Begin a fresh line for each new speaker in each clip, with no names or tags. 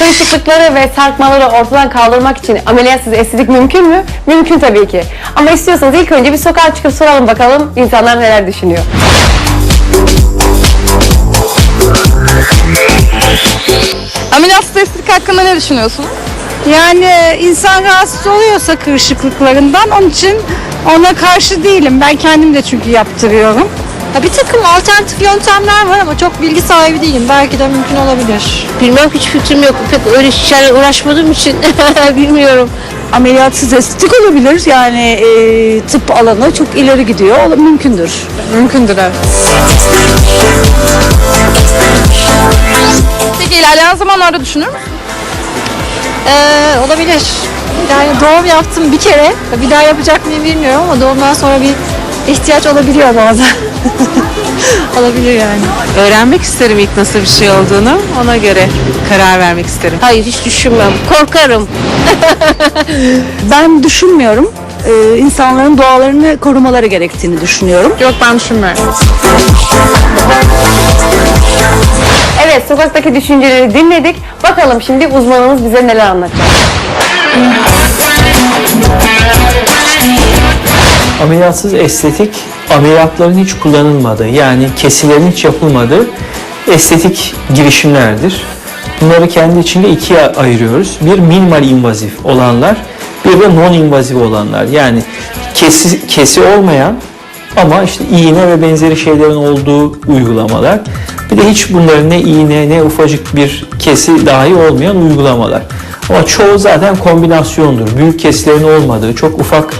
Kırışıklıkları ve sarkmaları ortadan kaldırmak için ameliyatsız estetik mümkün mü? Mümkün tabii ki. Ama istiyorsanız ilk önce bir sokağa çıkıp soralım bakalım insanlar neler düşünüyor.
Ameliyatsız estetik hakkında ne düşünüyorsunuz?
Yani insan rahatsız oluyorsa kırışıklıklarından onun için ona karşı değilim. Ben kendim de çünkü yaptırıyorum.
Ya bir takım alternatif yöntemler var ama çok bilgi sahibi değilim. Belki de mümkün olabilir.
Bilmem hiç fikrim yok. Pek öyle şeylerle uğraşmadığım için bilmiyorum.
Ameliyatsız estetik olabilir. Yani e, tıp alanı çok ileri gidiyor. O mümkündür.
Mümkündür evet. Peki ilerleyen zamanlarda düşünür müsünüz?
Ee, olabilir. Yani doğum yaptım bir kere. Bir daha yapacak mıyım bilmiyorum ama doğumdan sonra bir ihtiyaç olabiliyor bazen. olabilir yani.
Öğrenmek isterim ilk nasıl bir şey olduğunu. Ona göre karar vermek isterim.
Hayır hiç düşünmem. Korkarım.
Ben düşünmüyorum. E, insanların doğalarını korumaları gerektiğini düşünüyorum.
Yok ben düşünmüyorum.
Evet sokaktaki düşünceleri dinledik. Bakalım şimdi uzmanımız bize neler anlatacak.
Ameliyatsız estetik, ameliyatların hiç kullanılmadığı yani kesilerin hiç yapılmadığı estetik girişimlerdir. Bunları kendi içinde ikiye ayırıyoruz. Bir minimal invazif olanlar, bir de non invazif olanlar. Yani kesi, kesi olmayan ama işte iğne ve benzeri şeylerin olduğu uygulamalar. Bir de hiç bunların ne iğne ne ufacık bir kesi dahi olmayan uygulamalar. Ama çoğu zaten kombinasyondur. Büyük kesilerin olmadığı, çok ufak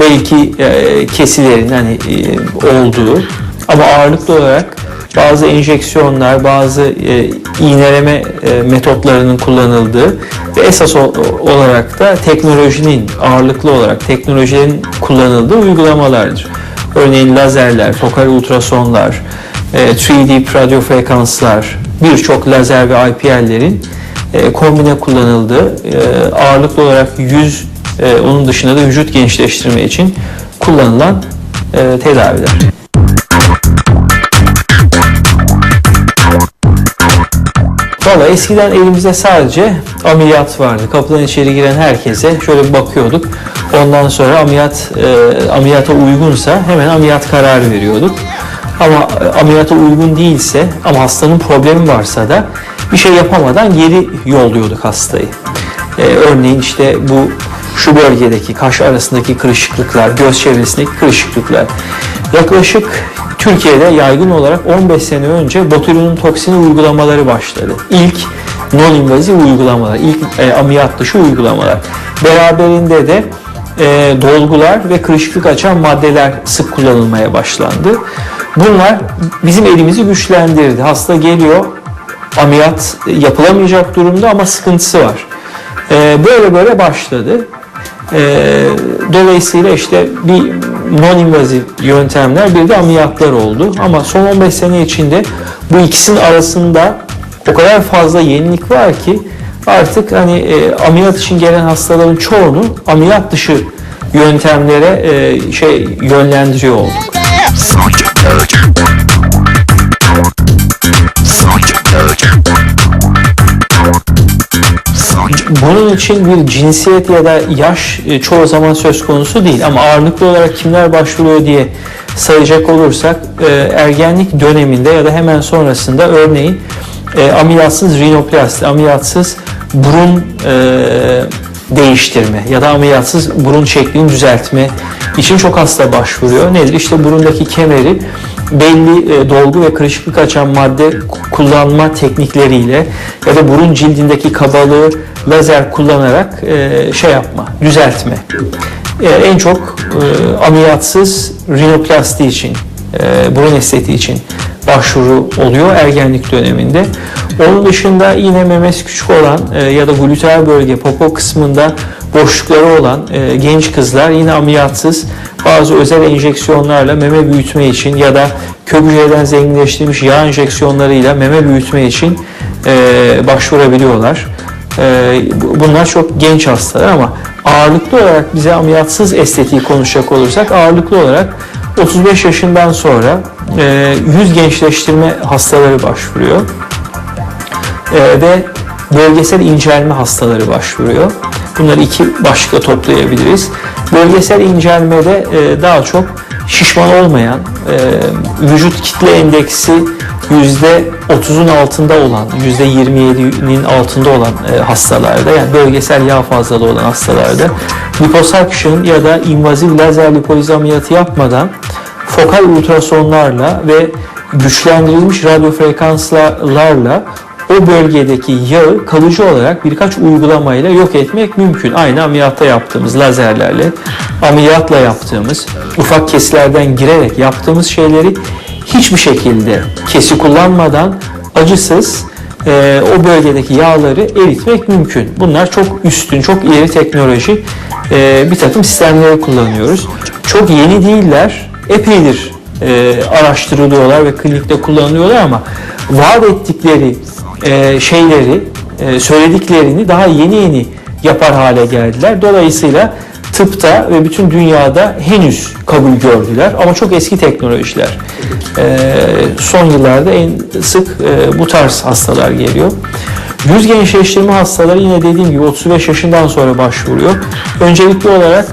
belki e, kesilerin hani e, olduğu ama ağırlıklı olarak bazı enjeksiyonlar, bazı e, iğneleme e, metotlarının kullanıldığı ve esas o- olarak da teknolojinin ağırlıklı olarak teknolojilerin kullanıldığı uygulamalardır. Örneğin lazerler, fokal ultrasonlar, e, 3D radyo frekanslar, birçok lazer ve IPL'lerin e, kombine kullanıldığı e, ağırlıklı olarak yüz e, onun dışında da vücut gençleştirme için kullanılan e, tedaviler. Valla eskiden elimizde sadece ameliyat vardı. Kapıdan içeri giren herkese şöyle bir bakıyorduk. Ondan sonra ameliyat e, ameliyata uygunsa hemen ameliyat kararı veriyorduk. Ama e, ameliyata uygun değilse ama hastanın problemi varsa da bir şey yapamadan geri yolluyorduk hastayı. E, örneğin işte bu şu bölgedeki kaş arasındaki kırışıklıklar, göz çevresindeki kırışıklıklar. Yaklaşık Türkiye'de yaygın olarak 15 sene önce botulinum toksini uygulamaları başladı. İlk non-invazif uygulamalar, ilk e, ameliyat dışı uygulamalar. Beraberinde de e, dolgular ve kırışıklık açan maddeler sık kullanılmaya başlandı. Bunlar bizim elimizi güçlendirdi. Hasta geliyor, ameliyat yapılamayacak durumda ama sıkıntısı var. E, böyle böyle başladı. Ee, dolayısıyla işte bir non-invazif yöntemler bir de ameliyatlar oldu. Ama son 15 sene içinde bu ikisinin arasında o kadar fazla yenilik var ki artık hani e, ameliyat için gelen hastaların çoğunu ameliyat dışı yöntemlere e, şey yönlendiriyor olduk. Bunun için bir cinsiyet ya da yaş e, çoğu zaman söz konusu değil ama ağırlıklı olarak kimler başvuruyor diye sayacak olursak e, ergenlik döneminde ya da hemen sonrasında örneğin e, ameliyatsız rinoplasti, ameliyatsız burun değiştirme ya da ameliyatsız burun şeklini düzeltme için çok hasta başvuruyor. Nedir? İşte burundaki kemeri belli e, dolgu ve kırışıklık açan madde kullanma teknikleriyle ya da burun cildindeki kabalığı lazer kullanarak e, şey yapma, düzeltme. E, en çok e, ameliyatsız rinoplasti için, e, burun estetiği için başvuru oluyor ergenlik döneminde. Onun dışında yine memesi küçük olan e, ya da gluteal bölge popo kısmında boşlukları olan e, genç kızlar yine ameliyatsız bazı özel enjeksiyonlarla meme büyütme için ya da kök zenginleştirilmiş yağ enjeksiyonlarıyla meme büyütme için e, başvurabiliyorlar. E, bu- bunlar çok genç hastalar ama ağırlıklı olarak bize ameliyatsız estetiği konuşacak olursak ağırlıklı olarak 35 yaşından sonra e, yüz gençleştirme hastaları başvuruyor. E, ve bölgesel incelme hastaları başvuruyor. Bunları iki başlıkla toplayabiliriz. Bölgesel incelmede e, daha çok şişman olmayan, e, vücut kitle endeksi %30'un altında olan, %27'nin altında olan e, hastalarda yani bölgesel yağ fazlalığı olan hastalarda liposuction ya da invazif lazer lipoliz ameliyatı yapmadan fokal ultrasonlarla ve güçlendirilmiş radyo frekanslarla o bölgedeki yağı kalıcı olarak birkaç uygulamayla yok etmek mümkün. Aynı ameliyatta yaptığımız lazerlerle, ameliyatla yaptığımız, ufak kesilerden girerek yaptığımız şeyleri hiçbir şekilde kesi kullanmadan acısız e, o bölgedeki yağları eritmek mümkün. Bunlar çok üstün, çok ileri teknoloji e, bir takım sistemleri kullanıyoruz. Çok yeni değiller, epeydir e, araştırılıyorlar ve klinikte kullanılıyorlar ama vaat ettikleri e, şeyleri, e, söylediklerini daha yeni yeni yapar hale geldiler. Dolayısıyla tıpta ve bütün dünyada henüz kabul gördüler ama çok eski teknolojiler. E, son yıllarda en sık e, bu tarz hastalar geliyor. Yüz gençleştirme hastaları yine dediğim gibi 35 yaşından sonra başvuruyor. Öncelikli olarak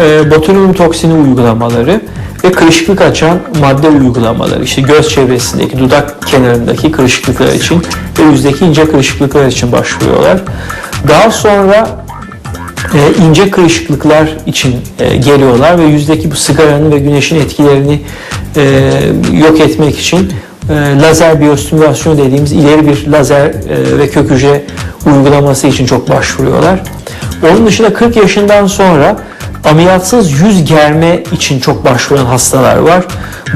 e, botulinum toksini uygulamaları ve kırışıklık açan madde uygulamaları. İşte göz çevresindeki, dudak kenarındaki kırışıklıklar için ve yüzdeki ince kırışıklıklar için başvuruyorlar. Daha sonra e, ince kırışıklıklar için e, geliyorlar ve yüzdeki bu sigaranın ve güneşin etkilerini e, yok etmek için e, lazer biyostimülasyon dediğimiz ileri bir lazer e, ve kök hücre uygulaması için çok başvuruyorlar. Onun dışında 40 yaşından sonra ameliyatsız yüz germe için çok başvuran hastalar var.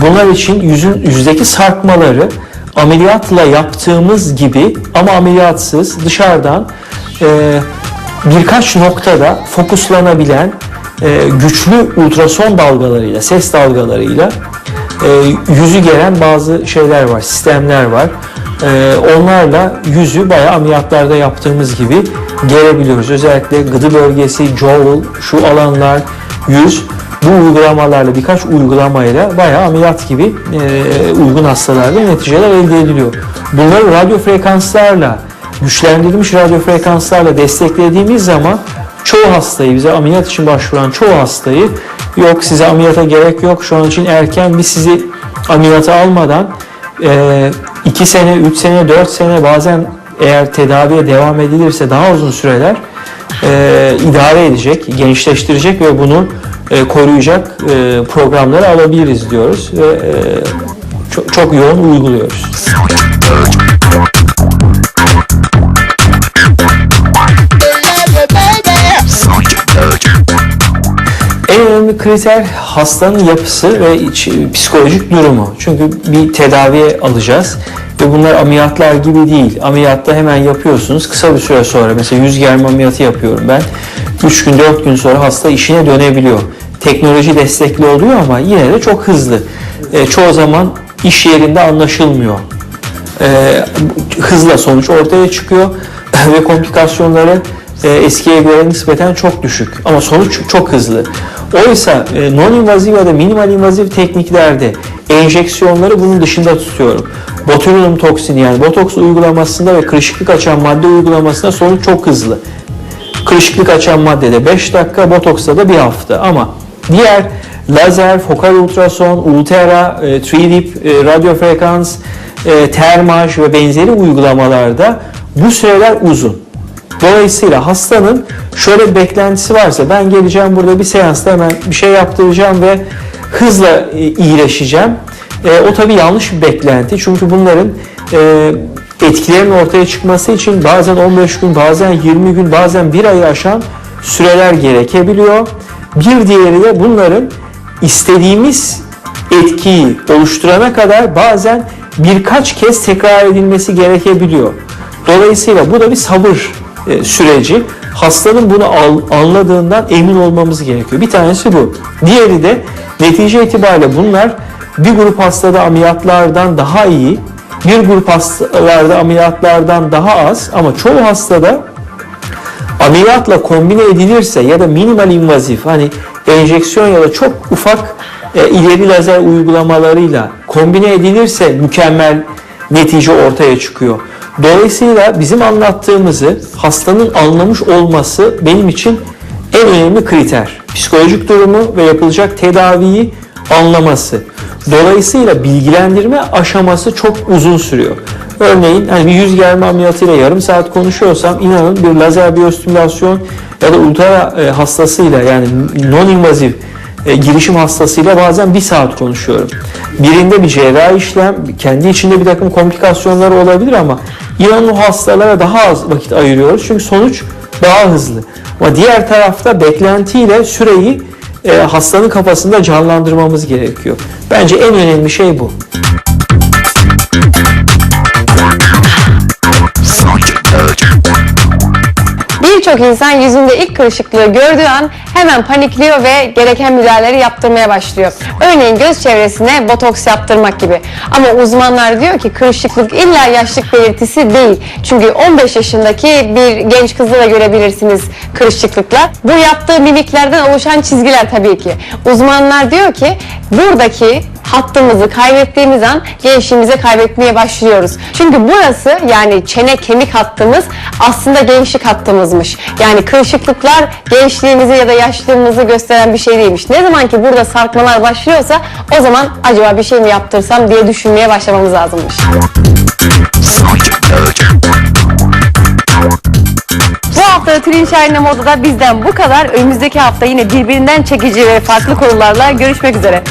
Bunlar için yüzün yüzdeki sarkmaları ameliyatla yaptığımız gibi ama ameliyatsız dışarıdan e, birkaç noktada fokuslanabilen e, güçlü ultrason dalgalarıyla, ses dalgalarıyla e, yüzü gelen bazı şeyler var, sistemler var. E, onlarla yüzü bayağı ameliyatlarda yaptığımız gibi gelebiliyoruz. Özellikle gıdı bölgesi, jowl, şu alanlar, yüz bu uygulamalarla birkaç uygulamayla bayağı ameliyat gibi e, uygun hastalarda neticeler elde ediliyor. Bunları radyo frekanslarla güçlendirilmiş radyo frekanslarla desteklediğimiz zaman çoğu hastayı bize ameliyat için başvuran çoğu hastayı yok size ameliyata gerek yok şu an için erken biz sizi ameliyata almadan 2 sene, 3 sene, 4 sene bazen eğer tedaviye devam edilirse daha uzun süreler e, idare edecek, gençleştirecek ve bunu e, koruyacak e, programları alabiliriz diyoruz ve e, çok, çok yoğun uyguluyoruz. En önemli kriter hastanın yapısı ve iç- psikolojik durumu. Çünkü bir tedaviye alacağız ve bunlar ameliyatlar gibi değil. Ameliyatta hemen yapıyorsunuz. Kısa bir süre sonra mesela yüz germe ameliyatı yapıyorum ben. 3 gün 4 gün sonra hasta işine dönebiliyor. Teknoloji destekli oluyor ama yine de çok hızlı. E, çoğu zaman iş yerinde anlaşılmıyor. E, hızla sonuç ortaya çıkıyor ve komplikasyonları e, eskiye göre nispeten çok düşük ama sonuç çok hızlı. Oysa e, non-invazif ya da minimal invazif tekniklerde enjeksiyonları bunun dışında tutuyorum. Botulinum toksini yani botoks uygulamasında ve kırışıklık açan madde uygulamasında sonuç çok hızlı. Kırışıklık açan maddede 5 dakika, botoksta da bir hafta ama diğer lazer, fokal ultrason, ultera, e, 3D e, radyo frekans, e, termaj ve benzeri uygulamalarda bu süreler uzun. Dolayısıyla hastanın şöyle bir beklentisi varsa ben geleceğim burada bir seansta hemen bir şey yaptıracağım ve hızla e, iyileşeceğim. E, o tabii yanlış bir beklenti çünkü bunların e, etkilerin ortaya çıkması için bazen 15 gün, bazen 20 gün, bazen bir ayı aşan süreler gerekebiliyor. Bir diğeri de bunların istediğimiz etkiyi oluşturana kadar bazen birkaç kez tekrar edilmesi gerekebiliyor. Dolayısıyla bu da bir sabır süreci. Hastanın bunu anladığından emin olmamız gerekiyor. Bir tanesi bu. Diğeri de netice itibariyle bunlar bir grup hastada ameliyatlardan daha iyi, bir grup hastalarda ameliyatlardan daha az ama çoğu hastada ameliyatla kombine edilirse ya da minimal invazif hani enjeksiyon ya da çok ufak e, ileri lazer uygulamalarıyla kombine edilirse mükemmel netice ortaya çıkıyor. Dolayısıyla bizim anlattığımızı hastanın anlamış olması benim için en önemli kriter. Psikolojik durumu ve yapılacak tedaviyi anlaması. Dolayısıyla bilgilendirme aşaması çok uzun sürüyor. Örneğin hani bir yüz germe ameliyatıyla yarım saat konuşuyorsam inanın bir lazer biyostimülasyon ya da ultra e, hastasıyla yani non-invaziv e, girişim hastasıyla bazen bir saat konuşuyorum. Birinde bir cerrahi işlem, kendi içinde bir takım komplikasyonları olabilir ama inanın o hastalara daha az vakit ayırıyoruz. Çünkü sonuç daha hızlı. Ama diğer tarafta beklentiyle süreyi e, hastanın kafasında canlandırmamız gerekiyor. Bence en önemli şey bu.
Birçok insan yüzünde ilk kırışıklığı gördüğü an hemen panikliyor ve gereken müdahaleleri yaptırmaya başlıyor. Örneğin göz çevresine botoks yaptırmak gibi. Ama uzmanlar diyor ki kırışıklık illa yaşlık belirtisi değil. Çünkü 15 yaşındaki bir genç kızda da görebilirsiniz kırışıklıklar. Bu yaptığı mimiklerden oluşan çizgiler tabii ki. Uzmanlar diyor ki buradaki hattımızı kaybettiğimiz an gençliğimizi kaybetmeye başlıyoruz. Çünkü burası yani çene kemik hattımız aslında gençlik hattımızmış. Yani kırışıklıklar gençliğimizi ya da yaşlılığımızı gösteren bir şey değilmiş. Ne zaman ki burada sarkmalar başlıyorsa o zaman acaba bir şey mi yaptırsam diye düşünmeye başlamamız lazımmış. Bu hafta Tülin Şahin'le Moda'da bizden bu kadar. Önümüzdeki hafta yine birbirinden çekici ve farklı konularla görüşmek üzere.